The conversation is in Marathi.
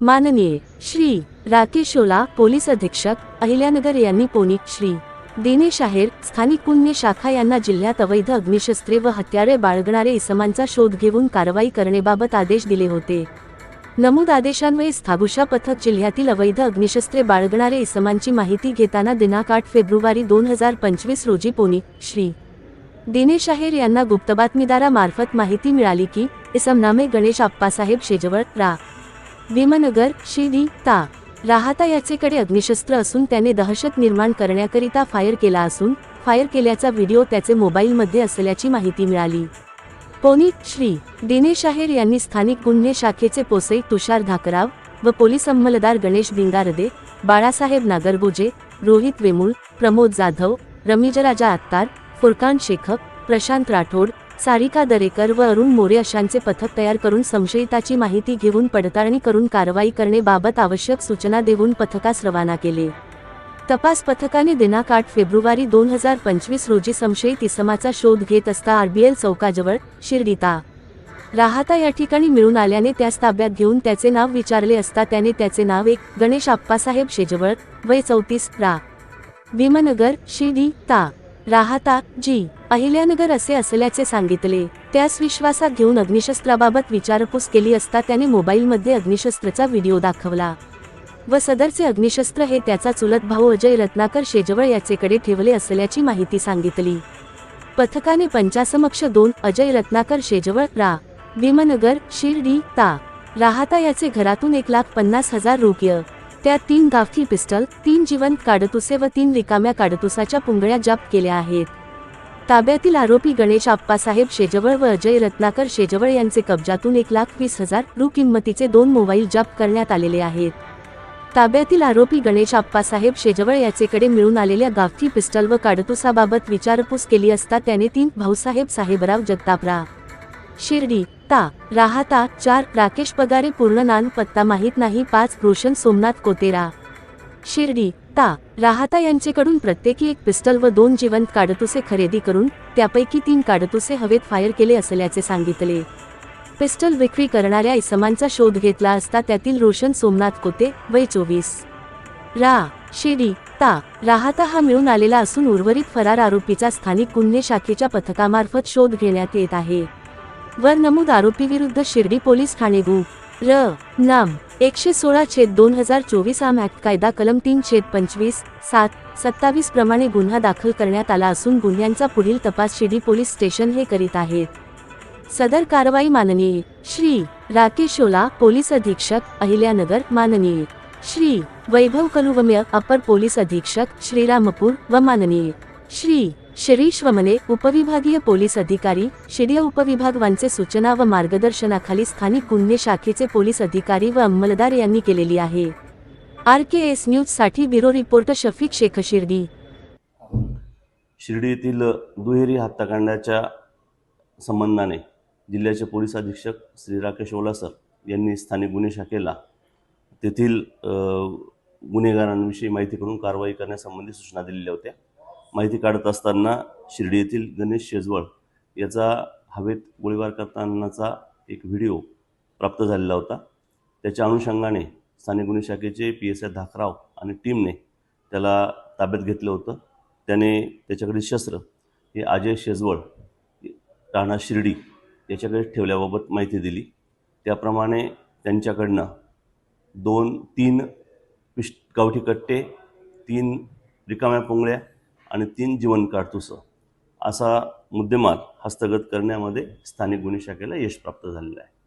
माननीय श्री राकेशोला पोलीस अधीक्षक अहिल्यानगर यांनी पोनिक श्री दिनेश आहेर स्थानिक गुन्हे शाखा यांना जिल्ह्यात अवैध अग्निशस्त्रे व हत्यारे बाळगणारे इसमांचा शोध घेऊन कारवाई करण्याबाबत आदेश दिले होते. नमूद आदेशान्वये स्थागुशा पथक जिल्ह्यातील अवैध अग्निशस्त्रे बाळगणारे इसमांची माहिती घेताना दिनांक आठ फेब्रुवारी दोन हजार पंचवीस रोजी पोनी श्री दिनेश आहेर यांना गुप्त बातमीदारामार्फत माहिती मिळाली की इसमनामे गणेश आप्पासाहेब शेजवळ रा. विमनगर शिडी ता. राहता याचेकडे अग्निशस्त्र असून त्याने दहशत निर्माण करण्याकरिता फायर केला असून फायर केल्याचा व्हिडिओ त्याचे मोबाईलमध्ये असल्याची माहिती मिळाली. पोनी श्री. दिनेश आहेर यांनी स्थानिक गुन्हे शाखेचे पोसई तुषार धाकराव व पोलीस अंमलदार गणेश बिंगारदे बाळासाहेब नागरगुजे रोहित वेमुळ प्रमोद जाधव रमीजराजा आत्तार फुरकान शेखप प्रशांत राठोड सारिका दरेकर व अरुण मोरे अशांचे पथक तयार करून संशयिताची माहिती घेऊन पडताळणी करून कारवाई करणेबाबत आवश्यक सूचना देऊन पथकास रवाना केले. तपास पथकाने दिनांक आठ फेब्रुवारी दोन हजार पंचवीस रोजी संशयित इसमाचा शोध घेत असता आरबीएल चौकाजवळ शिर्डीता राहता या ठिकाणी मिळून आल्याने त्यास ताब्यात घेऊन त्याचे नाव विचारले असता त्याने त्याचे नाव एक गणेश आप्पासाहेब शेजवळ वय चौतीस रा. भीमनगर शिर्डी ता राहता जी. अहिल्यानगर असे असल्याचे सांगितले. त्यास विश्वासात घेऊन अग्निशस्त्राबाबत विचारपूस केली असता त्याने मोबाईलमध्ये अग्निशस्त्राचा व्हिडिओ दाखवला. व सदरचे अग्निशस्त्र हे त्याचा चुलत भाऊ अजय रत्नाकर शेजवळ याचेकडे ठेवले असल्याची माहिती सांगितली. पथकाने पंचासमक्ष दोन अजय रत्नाकर शेजवळ रा. भीमनगर शिर्डी ता. राहता याचे घरातून एक लाख पन्नास हजार रुपये. त्यात तीन गावठी पिस्टल तीन जिवंत काडतुसे व तीन रिकाम्या काडतुसाच्या पुंगळ्या जप्त केल्या आहेत. ताब्यातील आरोपी गणेश आप्पासाहेब शेजवळ व अजय रत्नाकर शेजवळ यांचे कब्जातून एक लाख वीस हजार रु किंमतीचे दोन मोबाईल जप्त करण्यात आलेले आहेत. ताब्यातील आरोपी गणेश आप्पासाहेब शेजवळ याचेकडे मिळून आलेल्या गावठी पिस्टल व काडतुसाबाबत विचारपूस केली असता त्याने तीन भाऊसाहेब साहेबराव जगतापरा शिर्डी ता राहता चार राकेश पगारे पूर्ण नान पत्ता माहीत नाही पाच रोशन सोमनाथ कोतेरा. शिर्डी ता राहता यांचेकडून प्रत्येकी एक पिस्टल व दोन जिवंत काडतुसे खरेदी करून त्यापैकी तीन काडतुसे हवेत फायर केले असल्याचे सांगितले. पिस्टल विक्री करणाऱ्या इसमांचा शोध घेतला असता त्यातील रोशन सोमनाथ कोते वय चोवीस. रा शेरी ता राहता हा मिळून आलेला असून उर्वरित फरार आरोपीचा स्थानिक गुन्हे शाखेच्या पथकामार्फत शोध घेण्यात येत आहे. वर नमूद आरोपीविरुद्ध शिर्डी पोलीस ठाणे गु. र नाम. एकशे सोळा छेद दोन हजार चोवीस आम ऍक्ट कायदा कलम तीन छेद पंचवीस सात सत्तावीस प्रमाणे गुन्हा दाखल करण्यात आला असून गुन्ह्यांचा पुढील तपास शिडी पोलीस स्टेशन हे करीत आहेत. सदर कारवाई माननीय श्री राकेश ओला पोलीस अधीक्षक अहिल्यानगर माननीय श्री वैभव कलुवम्य अपर पोलीस अधीक्षक श्रीरामपूर व माननीय श्री शिरीष वमने उपविभागीय पोलीस अधिकारी शिडिया उपविभागवांचे सूचना व मार्गदर्शनाखाली स्थानिक गुन्हे शाखेचे पोलीस अधिकारी व अंमलदार यांनी केलेली आहे. आर के एस न्यूजसाठी ब्युरो रिपोर्टर शफीक शेख शिर्डी. शिर्डी येथील दुहेरी हत्याकांडाच्या संबंधाने जिल्ह्याचे पोलीस अधीक्षक श्री राकेश ओला सर यांनी स्थानिक गुन्हे शाखेला तेथील गुन्हेगारांविषयी माहिती करून कारवाई करण्यासंबंधी सूचना दिलेल्या होत्या. माहिती काढत असताना शिर्डी येथील गणेश शेजवळ याचा हवेत गोळीबार करतानाचा एक व्हिडिओ प्राप्त झालेला होता. त्याच्या अनुषंगाने स्थानिक गुन्हे शाखेचे पी एस आय धाकराव आणि टीमने त्याला ताब्यात घेतलं होतं. त्याने त्याच्याकडे शस्त्र हे अजय शेजवळ राणा शिर्डी याच्याकडे ठेवल्याबाबत माहिती दिली. त्याप्रमाणे त्यांच्याकडनं दोन तीन पिश गावठी कट्टे तीन रिकाम्या पुंगळ्या आणि तीन जीवन काडतुसं असा मुद्देमाल हस्तगत करण्यामध्ये स्थानिक गुन्हे शाखेला यश प्राप्त झालेलं आहे.